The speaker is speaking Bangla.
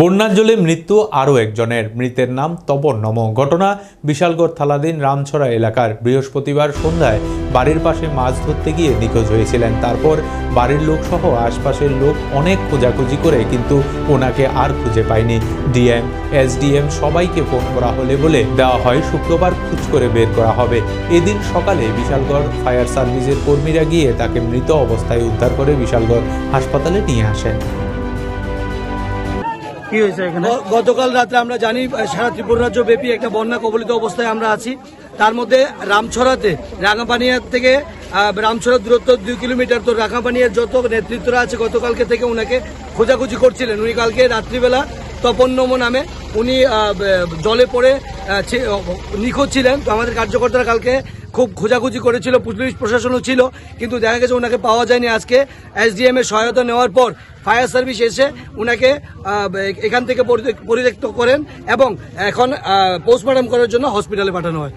বন্যার জলে মৃত্যু আরও একজনের। মৃতের নাম তপন নম ঘটনা বিশালগড় থালাদিন রামছড়া এলাকার। বৃহস্পতিবার সন্ধ্যায় বাড়ির পাশে মাছ ধরতে গিয়ে নিখোঁজ হয়েছিলেন। তারপর বাড়ির লোক সহ আশপাশের লোক অনেক খোঁজাখুঁজি করে কিন্তু ওনাকে আর খুঁজে পায়নি। ডিএম, এসডিএম সবাইকে ফোন করা হলে বলে দেওয়া হয়, শুক্রবার খুঁজ করে বের করা হবে। এদিন সকালে বিশালগড় ফায়ার সার্ভিসের কর্মীরা গিয়ে তাকে মৃত অবস্থায় উদ্ধার করে বিশালগড় হাসপাতালে নিয়ে আসেন। কি হয়েছে গতকাল রাত্রে আমরা জানি সারা ত্রিপুরা রাজ্য ব্যাপী একটা বন্যা কবলিত অবস্থায় আমরা আছি। তার মধ্যে রামছড়াতে রাঙাপানিয়ার থেকে রামছড়ার দূরত্ব দুই কিলোমিটার। তো রাঙাপানিয়ার যত নেতৃত্বরা আছে, গতকালকে থেকে উনাকে খোঁজাখুঁজি করছিলেন। উনি কালকে রাত্রিবেলা তপন নম নামে উনি জলে পড়ে নিখোঁজ ছিলেন। তো আমাদের কার্যকর্তারা কালকে খুব খোঁজাখুঁজি করেছিল, পুলিশ প্রশাসনও ছিল, কিন্তু দেখা গেছে ওনাকে পাওয়া যায়নি আজকে। এসডিএম এর সহায়তা নেওয়ার পর ফায়ার সার্ভিস এসে ওনাকে এখান থেকে পরিত্যক্ত করেন এবং এখন পোস্টমর্টম করার জন্য হসপিটালে পাঠানো হয়।